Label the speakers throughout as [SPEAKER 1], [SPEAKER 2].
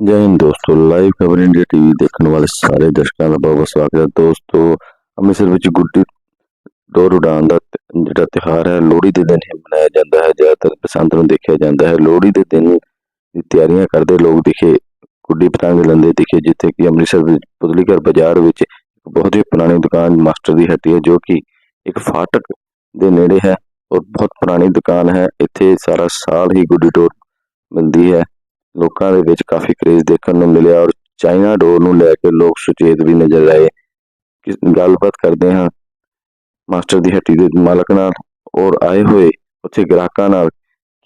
[SPEAKER 1] ਜੈ ਹਿੰਦ ਦੋਸਤੋ ਲਾਈਵ ਖਬਰ ਇੰਡੀਆ ਟੀਵੀ ਦੇਖਣ ਵਾਲੇ ਸਾਰੇ ਦਰਸ਼ਕਾਂ ਦਾ ਬਹੁਤ ਬਹੁਤ ਸਵਾਗਤ ਹੈ। ਦੋਸਤੋ, ਅੰਮ੍ਰਿਤਸਰ ਵਿੱਚ ਗੁੱਡੀ ਡੋਰ ਉਡਾਉਣ ਦਾ ਜਿਹੜਾ ਤਿਉਹਾਰ ਹੈ, ਲੋਹੜੀ ਦੇ ਦਿਨ ਹੀ ਮਨਾਇਆ ਜਾਂਦਾ ਹੈ। ਜ਼ਿਆਦਾਤਰ ਬਸੰਤ ਨੂੰ ਦੇਖਿਆ ਜਾਂਦਾ ਹੈ। ਲੋਹੜੀ ਦੇ ਦਿਨ ਦੀ ਤਿਆਰੀਆਂ ਕਰਦੇ ਲੋਕ ਦਿਖੇ ਗੁੱਡੀ ਪਤੰਗ ਲੈਂਦੇ ਦਿਖੇ, ਜਿੱਥੇ ਕਿ ਅੰਮ੍ਰਿਤਸਰ ਵਿੱਚ ਪੁਤਲੀਘਰ ਬਾਜ਼ਾਰ ਵਿੱਚ ਇੱਕ ਬਹੁਤ ਹੀ ਪੁਰਾਣੀ ਦੁਕਾਨ ਮਾਸਟਰ ਦੀ ਹੱਟੀ ਹੈ, ਜੋ ਕਿ ਇੱਕ ਫਾਟਕ ਦੇ ਨੇੜੇ ਹੈ ਔਰ ਬਹੁਤ ਪੁਰਾਣੀ ਦੁਕਾਨ ਹੈ। ਇੱਥੇ ਸਾਰਾ ਸਾਲ ਹੀ ਗੁੱਡੀ ਡੋਰ ਮਿਲਦੀ ਹੈ। ਲੋਕਾਂ ਦੇ ਵਿੱਚ ਕਾਫੀ ਕਰੇਜ਼ ਦੇਖਣ ਨੂੰ ਮਿਲਿਆ ਔਰ ਚਾਈਨਾ ਡੋਰ ਨੂੰ ਲੈ ਕੇ ਲੋਕ ਸੁਚੇਤ ਵੀ ਨਜ਼ਰ ਆਏ। ਗੱਲਬਾਤ ਕਰਦੇ ਹਾਂ। ਮਾਸਟਰ ਦੀ ਹੱਟੀ ਦੇ ਮਾਲਕ ਨਾਲ ਔਰ ਆਏ ਹੋਏ ਉੱਥੇ ਗ੍ਰਾਹਕਾਂ ਨਾਲ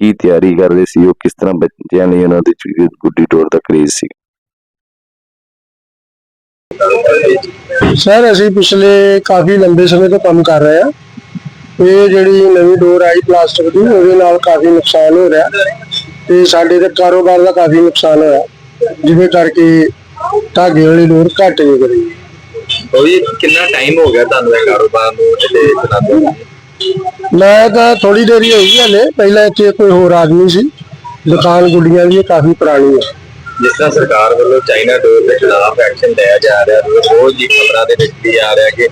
[SPEAKER 1] ਕੀ ਤਿਆਰੀ ਕਰਦੇ ਸੀ, ਉਹ ਕਿਸ ਤਰ੍ਹਾਂ ਬੱਚਿਆਂ ਨੇ ਉਹਨਾਂ ਦੀ ਗੁੱਡੀ ਡੋਰ ਦਾ ਕਰੇਜ਼ ਸੀ?
[SPEAKER 2] ਸਰ ਅਸੀਂ ਪਿਛਲੇ ਕਾਫੀ ਲੰਬੇ ਸਮੇਂ ਤੋਂ ਕੰਮ ਕਰ ਰਹੇ ਹਾਂ। ਇਹ ਜਿਹੜੀ ਨਵੀਂ ਡੋਰ ਆਈ ਪਲਾਸਟਿਕ ਦੀ, ਉਹਦੇ ਨਾਲ ਕਾਫੀ ਨੁਕਸਾਨ ਹੋ ਰਿਹਾ। ਤੇ ਸਾਡੇ ਦੇ ਕਾਰੋਬਾਰ ਦਾ ਕਾਫੀ ਨੁਕਸਾਨ ਹੋਇਆ। ਜਿਹਦੇ ਕਰਕੇ ਧਾਗੇ ਵਾਲੀ ਡੋਰ ਘੱਟ ਕਰੀ
[SPEAKER 3] ਉਹ ਵੀ ਕਿੰਨਾ ਟਾਈਮ ਹੋ ਗਿਆ ਤੁਹਾਨੂੰ ਇਹ ਕਾਰੋਬਾਰ ਨੂੰ ਤੇ ਚਲਾਉਂਦੇ?
[SPEAKER 2] ਮੈਂ ਤਾਂ ਥੋੜੀ ਦੇਰ ਹੋਈ ਹਲੇ। ਪਹਿਲਾਂ ਇੱਥੇ ਕੋਈ ਹੋਰ ਆਦਮੀ ਸੀ। ਦੁਕਾਨ ਗੁੱਡੀਆਂ ਦੀ ਕਾਫੀ ਪੁਰਾਣੀ ਹੈ
[SPEAKER 3] ਜਿਸ ਤਰ੍ਹਾਂ ਸਰਕਾਰ ਵੱਲੋਂ ਚਾਈਨਾ ਡੋਰ ਦੇ ਖਿਲਾਫ ਐਕਸ਼ਨ ਲਿਆ ਜਾ ਰਿਹਾ ਹੈ ਰੋਜ਼ ਹੀ ਖਬਰਾਂ ਦੇ ਵਿੱਚ ਵੀ ਆ ਰਿਹਾ ਕਿ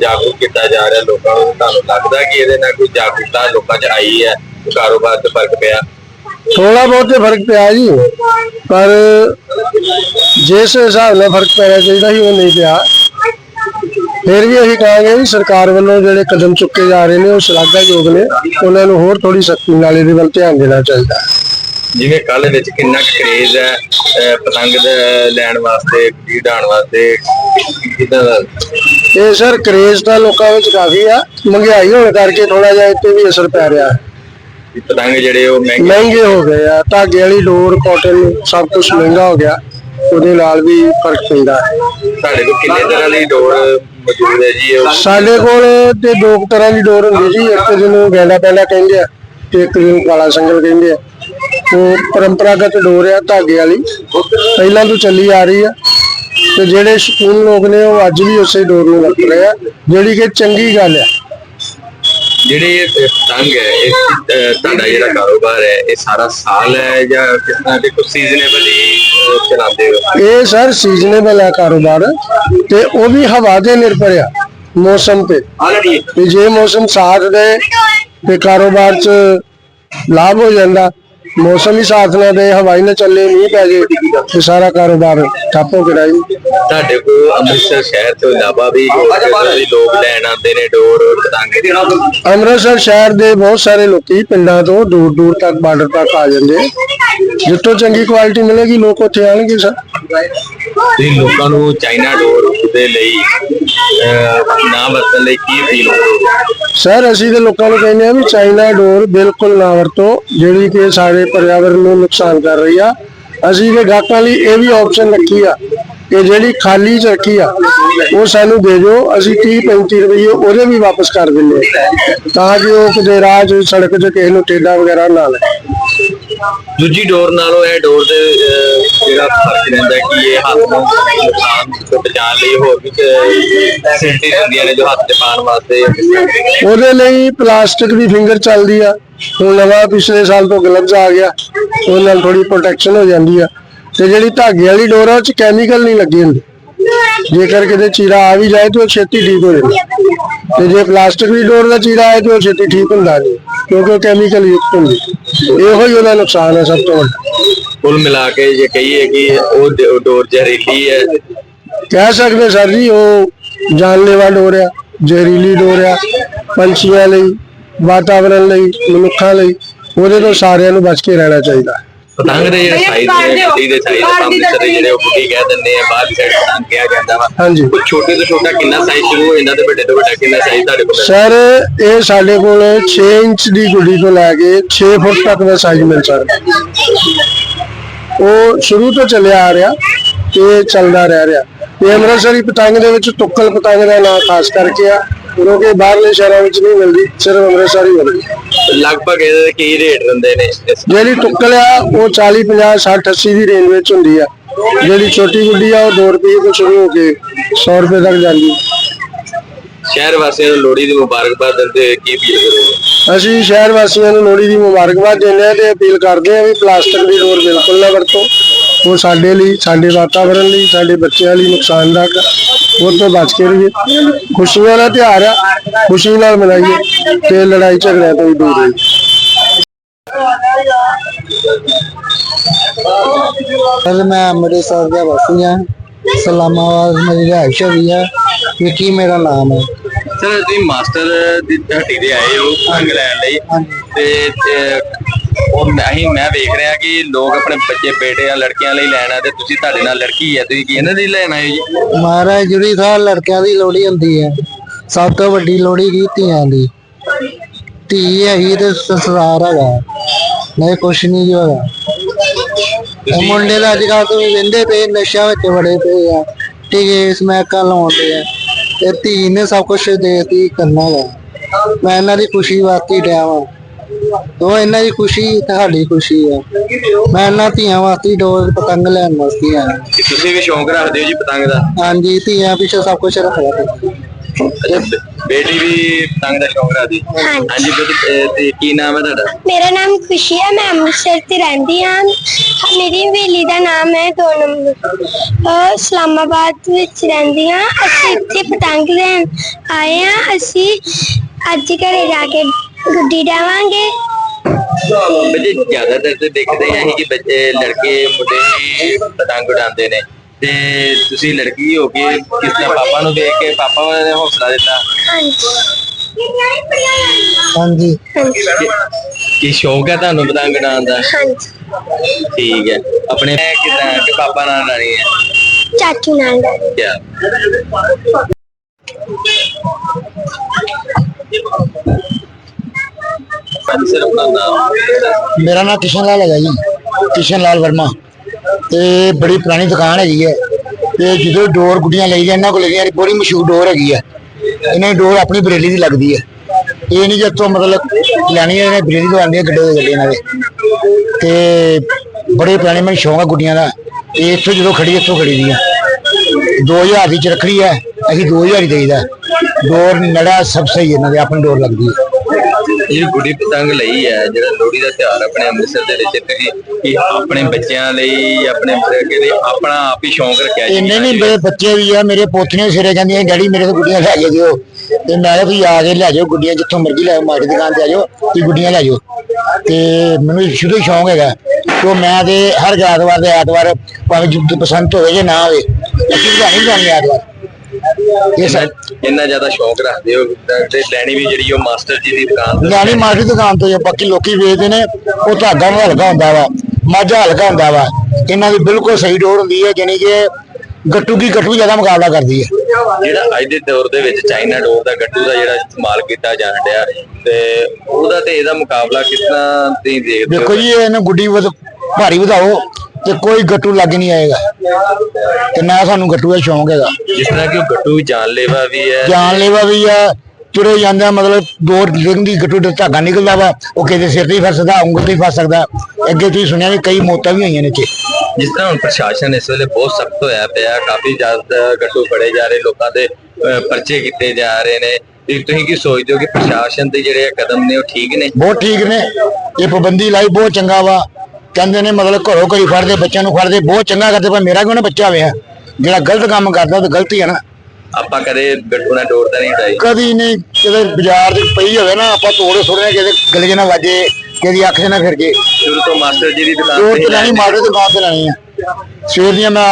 [SPEAKER 3] ਜਾਗਰੂਕ ਕੀਤਾ ਜਾ ਰਿਹਾ। ਲੋਕਾਂ ਨੂੰ ਤੁਹਾਨੂੰ ਲੱਗਦਾ ਕਿ ਇਹਦੇ ਨਾਲ ਕੋਈ ਜਾਗਰੂਕਤਾ ਲੋਕਾਂ 'ਚ ਆਈ ਹੈ? ਕਾਰੋਬਾਰ 'ਚ ਫ਼ਰਕ ਪਿਆ।
[SPEAKER 2] ਥੋੜਾ ਬਹੁਤ ਤੇ ਫ਼ਰਕ ਪਿਆ ਜੀ। ਪਰ ਜਿਸ ਹਿਸਾਬ ਨਾਲ ਫ਼ਰਕ ਪੈਣਾ ਚਾਹੀਦਾ ਸੀ ਉਹ ਨਹੀਂ ਪਿਆ। ਫਿਰ ਵੀ ਅਸੀਂ ਕਹਾਂਗੇ ਵੀ ਸਰਕਾਰ ਵੱਲੋਂ ਜਿਹੜੇ ਕਦਮ ਚੁੱਕੇ ਜਾ ਰਹੇ ਨੇ ਉਹ ਸ਼ਲਾਘਾਯੋਗ ਨੇ। ਉਹਨਾਂ ਨੂੰ ਹੋਰ ਥੋੜੀ ਸਖਤੀ ਨਾਲ ਇਹਦੇ ਵੱਲ ਧਿਆਨ ਦੇਣਾ ਚਾਹੀਦਾ।
[SPEAKER 3] ਜਿਵੇਂ ਕੱਲ ਵਿੱਚ ਕਿੰਨਾ ਕਰੇਜ਼ ਹੈ ਪਤੰਗ ਲੈਣ ਵਾਸਤੇ ਉਡਾਉਣ ਵਾਸਤੇ ਕਿਦਾਂ ਦਾ?
[SPEAKER 2] ਇਹ ਸਰ ਕਰੇਜ਼ ਤਾਂ ਲੋਕਾਂ ਵਿੱਚ ਕਾਫੀ ਆ। ਮਹਿੰਗਾਈ ਹੋਣ ਕਰਕੇ ਥੋੜਾ ਜਿਹਾ ਇੱਥੇ ਵੀ ਅਸਰ ਪੈ ਰਿਹਾ। ਹੈ
[SPEAKER 3] ਵੀ ਪਤੰਗ ਜਿਹੜੇ ਉਹ ਮਹਿੰਗੇ
[SPEAKER 2] ਮਹਿੰਗੇ ਹੋ ਗਏ ਆ। ਧਾਗੇ ਵਾਲੀ ਡੋਰ ਕਾਟਨ ਸਭ ਕੁਝ ਮਹਿੰਗਾ ਹੋ ਗਿਆ। ਉਹਦੇ ਨਾਲ ਵੀ ਫ਼ਰਕ ਪੈਂਦਾ। ਹੈ
[SPEAKER 3] ਤੁਹਾਡੇ ਕੋਲ ਕਿੰਨੇ ਤਰ੍ਹਾਂ ਦੀ ਡੋਰ ਮੌਜੂਦ ਹੈ ਜੀ? ਉਹ
[SPEAKER 2] ਸਾਡੇ ਕੋਲ ਤੇ ਦੋ ਕੁ ਤਰ੍ਹਾਂ ਦੀ ਡੋਰ ਹੁੰਦੀ ਜੀ। ਇੱਕ ਜਿਹਨੂੰ ਗੈਂਡਾ ਪੈਂਡਾ ਕਹਿੰਦੇ ਆ ਤੇ ਇੱਕ ਜਿਹਨੂੰ ਕਾਲਾ ਸੰਗਲ ਕਹਿੰਦੇ ਆ। ਉਹ ਪਰੰਪਰਾਗਤ ਡੋਰ ਆ ਧਾਗੇ ਵਾਲੀ। ਪਹਿਲਾਂ ਤੋਂ ਚੱਲੀ ਆ ਰਹੀ ਆ। ਤੇ ਜਿਹੜੇ ਸ਼ਕੂਨ ਲੋਕ ਨੇ ਉਹ ਅੱਜ ਵੀ ਉਸੇ ਡੋਰ ਨੂੰ ਵਰਤ ਰਹੇ ਆ। ਜਿਹੜੀ ਕਿ ਚੰਗੀ ਗੱਲ ਆ।
[SPEAKER 3] ਜਿਹੜੇ ਪਤੰਗ ਹੈ ਇਹ ਤੁਹਾਡਾ ਜਿਹੜਾ ਕਾਰੋਬਾਰ ਹੈ ਇਹ ਸਾਰਾ ਸਾਲ ਹੈ ਜਾਂ ਕਿਸ ਤਰ੍ਹਾਂ ਦੇ ਕੁਝ ਸੀਜ਼ਨੇਬਲ ਚਲਾਉਂਦੇ ਹੋ?
[SPEAKER 2] ਇਹ ਸਰ ਸੀਜ਼ਨੇਬਲ ਹੈ ਕਾਰੋਬਾਰ ਤੇ ਉਹ ਵੀ ਹਵਾ ਦੇ ਨਿਰਭਰ ਆ ਮੌਸਮ ਤੇ। ਤੇ ਜੇ ਮੌਸਮ ਸਾਥ ਦੇ ਤੇ ਕਾਰੋਬਾਰ 'ਚ ਲਾਭ ਹੋ ਜਾਂਦਾ ਮੌਸਮ ਹੀ ਸਾਥ ਨਾ ਦੇ ਹਵਾਈ ਨਾ ਚੱਲੇ ਮੀਂਹ ਪੈ ਜੇ ਤੇ ਸਾਰਾ ਕਾਰੋਬਾਰ ਠੱਪ ਹੋ ਜਾਊ।
[SPEAKER 3] ਤੁਹਾਡੇ ਕੋਲ ਅੰਮ੍ਰਿਤਸਰ ਸ਼ਹਿਰ ਤੋਂ ਇਲਾਵਾ ਵੀ ਜਿਹੜੇ ਲੋਕ ਲੈਣ ਆਉਂਦੇ ਨੇ ਡੋਰ ਪਤੰਗ
[SPEAKER 2] ਅੰਮ੍ਰਿਤਸਰ ਸ਼ਹਿਰ ਦੇ ਬਹੁਤ ਸਾਰੇ ਲੋਕੀ ਪਿੰਡਾਂ ਤੋਂ ਦੂਰ ਦੂਰ ਤੱਕ ਬਾਰਡਰ ਤੱਕ ਆ ਜਾਂਦੇ। ਜਿੱਥੋਂ ਚੰਗੀ ਕੁਆਲਿਟੀ ਮਿਲੇਗੀ ਲੋਕ ਉੱਥੇ ਆਣਗੇ ਸਰ
[SPEAKER 3] ਤੁਸੀਂ ਲੋਕਾਂ ਨੂੰ ਚਾਈਨਾ ਡੋਰ ਦੇ ਲਈ ਨਾ ਵਰਤਣ ਲਈ ਕੀ ਅਪੀਲ
[SPEAKER 2] ਸਰ, ਅਸੀਂ ਤੇ ਲੋਕਾਂ ਨੂੰ ਕਹਿੰਦੇ ਆ ਵੀ ਚਾਈਨਾ ਡੋਰ ਬਿਲਕੁਲ ਨਾ ਵਰਤੋ, ਜਿਹੜੀ ਕਿ ਸਾਡੇ ਪਰਿਆਵਰਨ ਨੂੰ ਨੁਕਸਾਨ ਕਰ ਰਹੀ ਆ। ਅਸੀਂ ਤੇ ਗਾਹਕਾਂ ਲਈ ਇਹ ਵੀ ਆਪਸ਼ਨ ਰੱਖੀ ਆ ਕਿ ਜਿਹੜੀ ਖਾਲੀ ਚ ਰੱਖੀ ਆ, ਉਹ ਸਾਨੂੰ ਦੇ ਦਿਓ। ਅਸੀਂ 30 35 ਰੁਪਏ ਉਹਦੇ ਵੀ ਵਾਪਸ ਕਰ ਦਿੰਦੇ ਤਾਂ ਕਿ ਉਹ ਕਿਤੇ ਰਾਹ 'ਚ, ਸੜਕ 'ਚ ਕਿਸੇ ਨੂੰ ਟੇਡਾ ਵਗੈਰਾ ਨਾ ਲੈ
[SPEAKER 3] ਦੂਜੀ ਡੋਰ ਨਾਲੋਂ ਇਹ ਡੋਰ ਦੇ ਜਿਹੜਾ ਫ਼ਰਕ ਰਹਿੰਦਾ ਕਿ ਇਹ ਹੱਥ ਨੂੰ ਨੁਕਸਾਨ ਤੋਂ ਬਚਾਉਣ ਲਈ ਹੋਰ ਵੀ ਫੈਸਿਲਿਟੀਜ਼ ਹੁੰਦੀਆਂ ਨੇ ਜੋ ਹੱਥ ਤੇ ਪਾਉਣ ਵਾਸਤੇ
[SPEAKER 2] ਉਹਦੇ ਲਈ ਪਲਾਸਟਿਕ ਦੀ ਫਿੰਗਰ ਚੱਲਦੀ ਆ। ਹੁਣ ਨਵਾਂ ਪਿਛਲੇ ਸਾਲ ਤੋਂ ਗਲਵਜ਼ ਆ ਗਿਆ। ਉਹਦੇ ਨਾਲ ਥੋੜੀ ਪ੍ਰੋਟੈਕਸ਼ਨ ਹੋ ਜਾਂਦੀ ਆ। ਤੇ ਜਿਹੜੀ ਧਾਗੇ ਵਾਲੀ ਡੋਰ ਆ, ਉਹ ਚ ਕੈਮੀਕਲ ਨਹੀਂ ਲੱਗੇ ਹੁੰਦੇ। ਜੇਕਰ ਕਿਤੇ ਚੀਰਾ ਆ ਵੀ ਜਾਏ ਤਾਂ ਉਹ ਛੇਤੀ ਠੀਕ ਹੋ ਜਾਂਦਾ। ਤੇ ਜੇ ਪਲਾਸਟਿਕ ਦੀ ਡੋਰ ਦਾ ਚੀਰਾ ਆਏ ਤਾਂ ਉਹ ਛੇਤੀ ਠੀਕ ਹੁੰਦਾ ਨਹੀਂ, ਕਿਉਂਕਿ ਉਹ ਕੈਮੀਕਲ ਯੁਕਤ ਹੁੰਦੀ। ਇਹੋ ਹੀ ਉਹਦਾ ਨੁਕਸਾਨ ਹੈ ਸਭ ਤੋਂ ਵੱਡਾ।
[SPEAKER 3] ਕੁੱਲ ਮਿਲਾ ਕੇ ਜੇ ਕਹੀਏ ਕਿ ਉਹ ਡੋਰ ਜ਼ਹਿਰੀਲੀ ਹੈ।
[SPEAKER 2] ਕਹਿ ਸਕਦੇ ਸਰ ਜੀ ਉਹ ਜਾਨਲੇਵਾ ਡੋਰ ਆ ਜ਼ਹਿਰੀਲੀ ਡੋਰ ਆ ਪੰਛੀਆਂ ਲਈ ਵਾਤਾਵਰਣ ਲਈ ਮਨੁੱਖਾਂ ਲਈ ਉਹਦੇ ਤੋਂ ਸਾਰਿਆਂ ਨੂੰ ਬਚ ਕੇ ਰਹਿਣਾ ਚਾਹੀਦਾ। ਹੈ
[SPEAKER 3] ਪਤੰਗ ਦੇ ਜਿਹੜੇ ਸਾਈਜ਼ ਨੇ ਗੁੱਡੀ ਦੇ ਸਾਈਜ਼ ਅੰਮ੍ਰਿਤਸਰ ਦੇ ਜਿਹੜੇ ਉਹ ਗੁੱਡੀ ਕਹਿ ਦਿੰਦੇ ਆ ਬਾਹਰ ਸਾਈਡ ਪਤੰਗ ਕਿਹਾ ਜਾਂਦਾ ਵਾ।
[SPEAKER 2] ਹਾਂਜੀ।
[SPEAKER 3] ਉਹ ਛੋਟੇ ਤੋਂ ਛੋਟਾ ਕਿੰਨਾ ਸਾਈਜ਼ ਸ਼ੁਰੂ ਹੋ ਜਾਂਦਾ ਤੇ ਵੱਡੇ ਤੋਂ ਵੱਡਾ ਕਿੰਨਾ ਸਾਈਜ਼ ਤੁਹਾਡੇ ਕੋਲ?
[SPEAKER 2] ਸਰ ਇਹ ਸਾਡੇ ਕੋਲ 6 ਇੰਚ ਦੀ ਗੁੱਡੀ ਤੋਂ ਲੈ ਕੇ 6 ਫੁੱਟ ਤੱਕ ਦਾ ਸਾਈਜ਼ ਮਿਲ ਸਕਦਾ। ਉਹ ਸ਼ੁਰੂ ਤੋਂ ਚੱਲਿਆ ਆ ਰਿਹਾ ਤੇ ਚੱਲਦਾ ਰਹਿ ਰਿਹਾ। ਇਹ ਅੰਮ੍ਰਿਤਸਰੀ ਪਤੰਗ ਦੇ ਵਿੱਚ ਤੁੱਕਲ ਪਤੰਗ ਦਾ ਨਾਂ ਖਾਸ ਕਰਕੇ ਆ। ਕਿਉਂਕਿ ਬਾਹਰਲੇ ਸ਼ਹਿਰਾਂ ਵਿੱਚ ਨਹੀਂ ਮਿਲਦੀ ਸਿਰਫ ਅੰਮ੍ਰਿਤਸਰ ਹੀ ਮਿਲਦੀ।
[SPEAKER 3] ਲਗਭਗ ਇਹਦੇ ਦੇ ਕੀ ਰੇਟ ਦਿੰਦੇ ਨੇ ਇਸ-
[SPEAKER 2] ਜਿਹੜੀ ਟੁੱਕਲ ਆ ਉਹ 40 50 60 80 ਦੀ ਰੇਂਜ ਵਿੱਚ ਹੁੰਦੀ ਆ। ਜਿਹੜੀ ਛੋਟੀ ਗੁੱਡੀ ਆ ਉਹ 2 ਰੁਪਏ ਤੋਂ ਸ਼ੁਰੂ ਹੋ ਕੇ 100 ਰੁਪਏ ਤੱਕ ਜਾਂਦੀ।
[SPEAKER 3] ਸ਼ਹਿਰ ਵਾਸੀਆਂ ਨੂੰ ਲੋਹੜੀ ਦੀ ਮੁਬਾਰਕਬਾਦ ਦਿੰਦੇ ਹੋਏ ਕੀ ਅਪੀਲ ਕਰੋਗੇ?
[SPEAKER 2] ਅਸੀਂ ਸ਼ਹਿਰ ਵਾਸੀਆਂ ਨੂੰ ਲੋਹੜੀ ਦੀ ਮੁਬਾਰਕਬਾਦ ਦਿੰਦੇ ਆ ਤੇ ਅਪੀਲ ਕਰਦੇ ਆ ਵੀ ਪਲਾਸਟਿਕ ਦੀ ਡੋਰ ਬਿਲਕੁਲ ਨਾ ਵਰਤੋ। ਉਹ ਸਾਡੇ ਲਈ ਸਾਡੇ ਵਾਤਾਵਰਣ ਲਈ ਸਾਡੇ ਬੱਚਿਆਂ ਲਈ ਨੁਕਸਾਨਦਾਇਕ ਆ। ਉਹ ਤੋਂ ਬਚ ਕੇ ਰਹੀਏ। ਖੁਸ਼ੀਆਂ ਦਾ ਤਿਉਹਾਰ ਆ ਖੁਸ਼ੀ ਨਾਲ ਮਨਾਈਏ ਤੇ ਲੜਾਈ ਝਗੜਿਆਂ ਤੋਂ ਦੂਰ ਰਹੀਏ।
[SPEAKER 4] ਸਰ ਮੈਂ ਅੰਮ੍ਰਿਤਸਰ ਦਾ ਵਾਸੀ ਹਾਂ। ਸਲਾਮਾਬਾਦ ਮੇਰੀ ਰਿਹਾਇਸ਼ ਹੈਗੀ ਹੈ ਵਿੱਕੀ ਮੇਰਾ ਨਾਮ ਹੈ
[SPEAKER 3] ਸਰ ਤੁਸੀਂ ਮਾਸਟਰ ਦੀ ਹੱਟੀ ਤੇ ਆਏ ਹੋ ਲੈਣ ਲਈ। ਤੇ ਉਹ ਮੈਂ ਹੀ ਮੈਂ ਵੇਖ ਰਿਹਾ ਕਿ ਲੋਕ ਆਪਣੇ ਬੱਚੇ ਬੇਟੇ ਆ ਲੜਕੀਆਂ ਲਈ ਲੈਣਾ ਤੇ ਤੁਸੀਂ ਤੁਹਾਡੇ ਨਾਲ ਲੜਕੀ ਹੈ ਤੁਸੀਂ ਕੀ ਇਹਨਾਂ ਦੀ ਲੈਣ ਹੋ ਜੀ?
[SPEAKER 4] ਮਹਾਰਾਜ ਜਿਹੜੀ ਥਾਂ ਲੜਕਿਆਂ ਦੀ ਲੋੜੀ ਹੁੰਦੀ ਹੈ ਸਭ ਤੋਂ ਵੱਡੀ ਲੋੜੀ ਕੀ ਧੀਆਂ ਦੀ? ਧੀ ਹੈਗੀ ਤੇ ਸੰਸਾਰ ਹੈਗਾ। ਨਹੀਂ ਕੁਛ ਨਹੀਂ ਜੋ ਹੈਗਾ। ਉਹ ਮੁੰਡੇ ਦਾ ਅੱਜ ਕੱਲ੍ਹ ਤੁਸੀਂ ਵੰਦੇ ਪਏ ਨਸ਼ਾ ਵਿੱਚ ਬੜੇ ਪਏ ਆ ਟੀਕੇ ਸਮੈਕਾਂ ਲਾਉਂਦੇ ਆ। ਤੇ ਧੀ ਨੇ ਸਭ ਕੁਝ ਦੇਤੀ ਕਰਨਾ ਵਾ ਮੈਂ ਇਹਨਾਂ ਦੀ ਖੁਸ਼ੀ ਵਾਸਤੇ ਡਿਆ ਵਾਂ। ਉਹ ਇਹਨਾਂ ਦੀ ਖੁਸ਼ੀ ਤੁਹਾਡੀ ਖੁਸ਼ੀ ਆ। ਮੈਂ ਇਹਨਾਂ ਧੀਆਂ ਵਾਸਤੇ ਡੋਰ ਪਤੰਗ ਲੈਣ ਵਾਸਤੇ ਆਇਆ।
[SPEAKER 3] ਤੁਸੀਂ ਵੀ ਸ਼ੌਂਕ ਰੱਖਦੇ ਹੋ ਜੀ ਪਤੰਗ ਦਾ?
[SPEAKER 4] ਹਾਂਜੀ ਧੀਆਂ ਪਿੱਛੇ ਸਭ ਕੁਝ ਰੱਖਿਆ
[SPEAKER 3] ਬੇ- ਬੇਟੀ ਵੀ ਪਤੰਗ ਦਾ ਸ਼ੌਂਕ ਰੱਖਦੀ?
[SPEAKER 5] ਹਾਂਜੀ।
[SPEAKER 3] ਹਾਂਜੀ ਬੇਟੀ ਤੇ ਕੀ ਨਾਮ ਹੈ ਤੁਹਾਡਾ?
[SPEAKER 5] ਮੇਰਾ ਨਾਮ ਖੁਸ਼ੀ ਹੈ ਮੈਂ ਅੰਮ੍ਰਿਤਸਰ ਤੇ ਰਹਿੰਦੀ ਹਾਂ। ਮੇਰੀ ਹਵੇਲੀ ਦਾ ਨਾਮ ਹੈ ਦੋ ਨੰਬਰ ਅਹ ਇਸਲਾਮਾਬਾਦ ਵਿੱਚ ਰਹਿੰਦੀ ਹਾਂ। ਅਸੀਂ ਇੱਥੇ ਪਤੰਗ ਲੈਣ ਆਏ ਹਾਂ। ਅਸੀਂ ਅੱਜ ਘਰੇ ਜਾ ਕੇ ਗੁੱਡੀ ਡਾਵਾਂਗੇ
[SPEAKER 3] ਬੱਚੇ ਜ਼ਿਆਦਾਤਰ ਤੇ ਦੇਖਦੇ ਅਸੀਂ ਕਿ ਬੱਚੇ ਲੜਕੇ ਮੁੰਡੇ ਹੀ ਪਤੰਗ ਉਡਾਉਂਦੇ ਨੇ। ਤੇ ਤੁਸੀਂ ਲੜਕੀ ਹੋ ਕੇ ਕਿਸ ਤਰ੍ਹਾਂ ਪਾਪਾ ਨੂੰ ਦੇਖ ਕੇ ਪਾਪਾ ਨੇ ਹੌਸਲਾ ਦਿੱਤਾ?
[SPEAKER 5] ਹਾਂਜੀ।
[SPEAKER 4] ਹਾਂਜੀ।
[SPEAKER 5] ਹਾਂਜੀ।
[SPEAKER 3] ਕਿ- ਸ਼ੌਂਕ ਹੈ ਤੁਹਾਨੂੰ ਪਤੰਗ ਉਡਾਉਣ ਦਾ?
[SPEAKER 5] ਹਾਂਜੀ।
[SPEAKER 3] ਠੀਕ ਹੈ। ਆਪਣੇ ਕਿਦਾਂ ਕਿ ਪਾਪਾ ਨਾਲ ਉਡਾਣੀ ਹੈ?
[SPEAKER 5] ਚਾਚੂ ਨਾਲ
[SPEAKER 3] ਕਿਆ ਪੰਜ ਸਿਰ ਆਪਣਾ ਨਾਮ।
[SPEAKER 4] ਮੇਰਾ ਨਾਮ ਕਿਸ਼ਨ ਲਾਲ ਹੈਗਾ ਜੀ, ਕਿਸ਼ਨ ਲਾਲ ਵਰਮਾ। ਤੇ ਬੜੀ ਪੁਰਾਣੀ ਦੁਕਾਨ ਹੈਗੀ ਹੈ। ਤੇ ਜਦੋਂ ਡੋਰ ਗੁੱਡੀਆਂ ਲਈ ਜਾਂ ਇਹਨਾਂ ਕੋਲ ਲਈਆਂ, ਬੜੀ ਮਸ਼ਹੂਰ ਡੋਰ ਹੈਗੀ ਹੈ। ਇਹਨਾਂ ਦੀ ਡੋਰ ਆਪਣੀ ਬਰੇਲੀ ਦੀ ਲੱਗਦੀ ਹੈ। ਇਹ ਨਹੀਂ ਜਿੱਥੋਂ ਮਤਲਬ ਲੈਣੀ ਹੈ, ਇਹਨੇ ਬਰੇਲੀ ਤੋਂ ਆਉਂਦੀ ਹੈ ਗੱਡੇ ਦੇ ਗੱਡੇ ਇਹਨਾਂ ਦੇ ਤੇ ਬੜੇ ਪੁਰਾਣੇ, ਮੈਨੂੰ ਸ਼ੌਂਕ ਆ ਗੁੱਡੀਆਂ ਦਾ। ਇਹ ਇੱਥੋਂ ਜਦੋਂ ਖੜੀ, ਇੱਥੋਂ ਖੜੀ ਦੀ ਆ 2000 ਦੀ ਚ ਰੱਖੜੀ ਹੈ, ਅਸੀਂ 2000 ਹੀ ਦੇਈਦਾ। ਡੋਰ ਨੜਾ ਸਭ ਸਹੀ ਇਹਨਾਂ ਦੇ, ਆਪਣੀ ਡੋਰ ਲੱਗਦੀ ਹੈ।
[SPEAKER 3] ਇਹ ਗੁੱਡੀ ਪਤੰਗ ਲਈ ਹੈ, ਜਿਹੜਾ ਲੋਹੜੀ ਦਾ ਤਿਉਹਾਰ ਆਪਣੇ ਅੰਮ੍ਰਿਤਸਰ ਦੇ ਵਿੱਚ ਤੁਸੀਂ ਕਿ ਆਪਣੇ ਬੱਚਿਆਂ ਲਈ, ਆਪਣੇ ਬਰਕੇ ਆਪਣਾ ਆਪ ਹੀ ਸ਼ੌਂਕ ਰੱਖਿਆ ਜੀ।
[SPEAKER 4] ਇੰਨੇ ਨਹੀਂ, ਮੇਰੇ ਬੱਚੇ ਵੀ ਆ, ਮੇਰੇ ਪੋਤੀਆਂ ਸਿਰੇ ਕਹਿੰਦੀਆਂ ਡੈਡੀ ਮੇਰੇ ਤੋਂ ਗੁੱਡੀਆਂ ਲੈ ਕੇ ਦਿਓ। ਤੇ ਮੈਂ ਕਿਹਾ ਤੁਸੀਂ ਆ ਕੇ ਲੈ ਜਾਓ ਗੁੱਡੀਆਂ, ਜਿੱਥੋਂ ਮਰਜ਼ੀ ਲੈ ਆਓ, ਮਾੜੀ ਦੁਕਾਨ ਤੇ ਆ ਜਾਓ ਤੁਸੀਂ ਗੁੱਡੀਆਂ ਲੈ ਜਾਓ। ਤੇ ਮੈਨੂੰ ਸ਼ੁਰੂ ਹੀ ਸ਼ੌਂਕ ਹੈਗਾ ਤੇ ਮੈਂ ਤੇ ਹਰ ਐਤਵਾਰ ਦੇ ਐਤਵਾਰ, ਭਾਵੇਂ ਜਿੱਦ ਪਸੰਦ ਹੋਵੇ ਜਾਂ ਨਾ ਹੋਵੇ ਅਸੀਂ ਵਧਾਣੀ ਵਧਾਣੀ ਐਤਵਾਰ।
[SPEAKER 3] ਇੰਨਾ
[SPEAKER 4] ਸਭ
[SPEAKER 3] ਇੰਨਾ ਜ਼ਿਆਦਾ ਸ਼ੌਂਕ ਰੱਖਦੇ ਹੋ ਤੇ ਲੈਣੀ ਵੀ ਜਿਹੜੀ ਉਹ ਮਾਸਟਰ ਜੀ ਦੀ ਦੁਕਾਨ ਤੋਂ
[SPEAKER 4] ਲੈਣੀ ਮਾੜੀ ਦੁਕਾਨ ਤੋਂ ਬਾਕੀ ਲੋਕੀ ਵੇਚਦੇ ਨੇ ਉਹ ਧਾਗਾ ਹਲਕਾ ਹੁੰਦਾ ਵਾ ਮਾਝਾ ਹਲਕਾ ਹੁੰਦਾ ਵਾ। ਇਹਨਾਂ ਦੀ ਬਿਲਕੁਲ ਸਹੀ ਡੋਰ ਹੁੰਦੀ ਹੈ ਜਾਣੀ ਕਿ ਗੱਟੂ ਕੀ ਗੱਟੂ ਜ਼ਿਆਦਾ ਮੁਕਾਬਲਾ ਕਰਦੀ ਹੈ।
[SPEAKER 3] ਜਿਹੜਾ ਅੱਜ ਦੇ ਦੌਰ ਦੇ ਵਿੱਚ ਚਾਈਨਾ ਡੋਰ ਦਾ ਗੱਟੂ ਦਾ ਜਿਹੜਾ ਇਸਤੇਮਾਲ ਕੀਤਾ ਜਾਣ ਡਿਆ ਤੇ ਉਹਦਾ ਤੇ ਇਹਦਾ ਮੁਕਾਬਲਾ ਕਿਸ ਤਰ੍ਹਾਂ ਤੁਸੀਂ ਦੇਖਦੇ ਹੋ?
[SPEAKER 4] ਦੇਖੋ ਜੀ ਇਹਨੂੰ ਗੁੱਡੀ ਵਧ ਭਾਰੀ ਵਧਾਓ। ਤੇ ਕੋਈ ਗੱਟੂ ਲੱਗ ਨਹੀਂ ਆਏਗਾ। ਤੇ ਨਾ ਸਾਨੂੰ ਗੱਟੂ ਦਾ ਸ਼ੌਂਕ ਹੈਗਾ।
[SPEAKER 3] ਜਿਸ ਤਰ੍ਹਾਂ ਕਿ ਉਹ ਗੱਟੂ ਜਾਨਲੇਵਾ ਵੀ ਹੈ।
[SPEAKER 4] ਜਾਨਲੇਵਾ ਵੀ ਆ ਤੁਰੇ ਜਾਂਦਾ ਮਤਲਬ ਦੋ ਲਿੰਗ ਦੀ ਗੱਟੂ ਦਾ ਧਾਗਾ ਨਿਕਲਦਾ ਵਾ ਉਹ ਕਿਸੇ ਸਿਰ ਤੇ ਹੀ ਫਸ ਸਕਦਾ ਉਂਗਲ ਤੇ ਹੀ ਫਸ ਸਕਦਾ। ਅੱਗੇ ਤੁਸੀਂ ਸੁਣਿਆ ਵੀ ਕਈ ਮੌਤਾਂ ਵੀ ਹੋਈਆਂ ਨੇ
[SPEAKER 3] ਜਿਸ ਤਰ੍ਹਾਂ ਹੁਣ ਪ੍ਰਸ਼ਾਸਨ ਇਸ ਵੇਲੇ ਬਹੁਤ ਸਖਤ ਹੋਇਆ ਪਿਆ ਕਾਫੀ ਜ਼ਿਆਦਾ ਗੱਟੂ ਫੜੇ ਜਾ ਰਹੇ ਲੋਕਾਂ ਦੇ ਪਰਚੇ ਕੀਤੇ ਜਾ ਰਹੇ ਨੇ। ਤੁਸੀਂ ਕੀ ਸੋਚਦੇ ਹੋ ਕਿ ਪ੍ਰਸ਼ਾਸਨ ਦੇ ਜਿਹੜੇ ਕਦਮ ਨੇ ਉਹ ਠੀਕ ਨੇ?
[SPEAKER 4] ਬਹੁਤ ਠੀਕ ਨੇ। ਇਹ ਪਾਬੰਦੀ ਲਾਈ ਬਹੁਤ ਚੰਗਾ ਵਾ। ਕਹਿੰਦੇ ਨੇ ਮਤਲਬ ਘਰੋਂ ਘਰੀ ਫੜਦੇ ਬੱਚਿਆਂ ਨੂੰ ਫੜਦੇ ਬਹੁਤ ਚੰਗਾ ਕਰਦੇ ਪਰ ਮੇਰਾ ਕਿਉਂ ਨਾ ਬੱਚਾ ਹੋਇਆ ਜਿਹੜਾ ਗਲਤ ਕੰਮ ਕਰਦਾ ਉਹ ਤਾਂ ਗਲਤੀ ਹੈ ਨਾ।
[SPEAKER 3] ਆਪਾਂ ਕਦੇ ਗੱਟੂ ਨਾਲ ਡੋਰ ਤਾਂ ਨਹੀਂ ਉਡਾਈ
[SPEAKER 4] ਕਦੀ ਨਹੀਂ ਕਿਤੇ ਬਾਜ਼ਾਰ 'ਚ ਪਈ ਹੋਵੇ ਨਾ ਆਪਾਂ ਤੋੜੇ ਸੁੱਟਨੇ ਕਿਤੇ ਗਲੇ 'ਚ ਨਾ ਵੱਜੇ ਕਿਹਦੀ ਅੱਖ 'ਚ ਨਾ ਫਿਰ ਜੇ।
[SPEAKER 3] ਸ਼ੁਰੂ ਤੋਂ ਮਾਸਟਰ ਜੀ ਦੀ ਦੁਕਾਨ
[SPEAKER 4] ਦੋ
[SPEAKER 3] ਤੇ
[SPEAKER 4] ਲੈਣੀ
[SPEAKER 3] ਲੈਣੀ।
[SPEAKER 4] ਮਾੜੇ ਦੁਕਾਨ ਤੇ ਲੈਣੀ ਆ। ਸਵੇਰ ਦੀਆਂ ਮੈਂ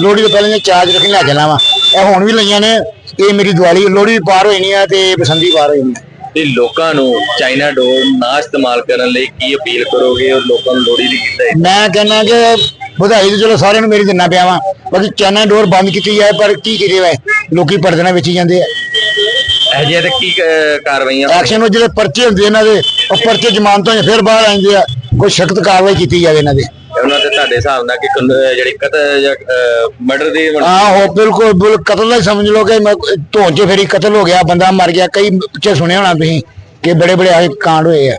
[SPEAKER 4] ਲੋਹੜੀ ਤੋਂ ਪਹਿਲਾਂ ਚਾਰਜ ਰੱਖ ਕੇ ਲੈ ਜਾਣਾ ਵਾ। ਇਹ ਹੁਣ ਵੀ ਲਈਆਂ ਨੇ ਇਹ ਮੇਰੀ ਦੀਵਾਲੀ ਲੋਹੜੀ ਵੀ ਪਾਰ ਹੋਈ ਨਹੀਂ ਆ ਤੇ ਬਸੰਤੀ ਪਾਰ ਹੋਈ ਨਹੀਂ
[SPEAKER 3] ਤੇ ਲੋਕਾਂ ਨੂੰ ਚਾਈਨਾ ਡੋਰ ਨਾ ਇਸਤੇਮਾਲ ਕਰਨ ਲਈ ਕੀ ਅਪੀਲ ਕਰੋਗੇ ਔਰ ਲੋਕਾਂ ਨੂੰ ਲੋੜੀ ਦੀ ਕੀਤਾ
[SPEAKER 4] ਮੈਂ ਕਹਿੰਦਾ ਕਿ ਵਧਾਈ ਤੇ ਚਲੋ ਸਾਰਿਆਂ ਨੂੰ ਮੇਰੀ ਦਿੰਨਾ ਪਿਆ ਵਾ ਬਾਕੀ ਚਾਈਨਾ ਡੋਰ ਬੰਦ ਕੀਤੀ ਜਾਏ ਪਰ ਕੀ ਕਰੇ ਵੇ ਲੋਕੀ ਪਰਦੇ ਨਾਲ ਵੇਚੀ ਜਾਂਦੇ ਆ।
[SPEAKER 3] ਜਿਹੇ ਤੇ ਕੀ ਕਾਰਵਾਈਆਂ
[SPEAKER 4] ਐਕਸ਼ਨ ਉਹ ਜਿਹੜੇ ਪਰਚੇ ਹੁੰਦੇ ਇਹਨਾਂ ਦੇ ਉਹ ਪਰਚੇ ਜ਼ਮਾਨਤਾਂ 'ਚ ਫਿਰ ਬਾਹਰ ਆਉਂਦੇ ਆ। ਕੋਈ ਸਖਤ ਕਾਰਵਾਈ ਕੀਤੀ ਜਾਵੇ ਇਹਨਾਂ ਦੇ।
[SPEAKER 3] ਉਹਨਾਂ ਤੇ ਤੁਹਾਡੇ ਹਿਸਾਬ ਨਾਲ ਕਿ ਕਾਨੂੰਨ- ਜਿਹੜੀ ਕਤਲ ਜਾਂ ਮਰਡਰ ਦੀ ਹੁਣ
[SPEAKER 4] ਆਹੋ, ਬਿਲਕੁਲ ਬਿਲਕੁਲ ਕਤਲ ਦਾ ਹੀ ਸਮਝ ਲਓ ਕਿ ਮੈਂ ਧੋਣ 'ਚ ਫੇਰੀ ਕਤਲ ਹੋ ਗਿਆ, ਬੰਦਾ ਮਰ ਗਿਆ, ਕਈ ਪਿੱਛੇ ਸੁਣਿਆ ਹੋਣਾ ਤੁਸੀਂ ਕਿ ਬੜੇ ਬੜੇ ਆਏ ਕਾਂਡ ਹੋਏ ਆ।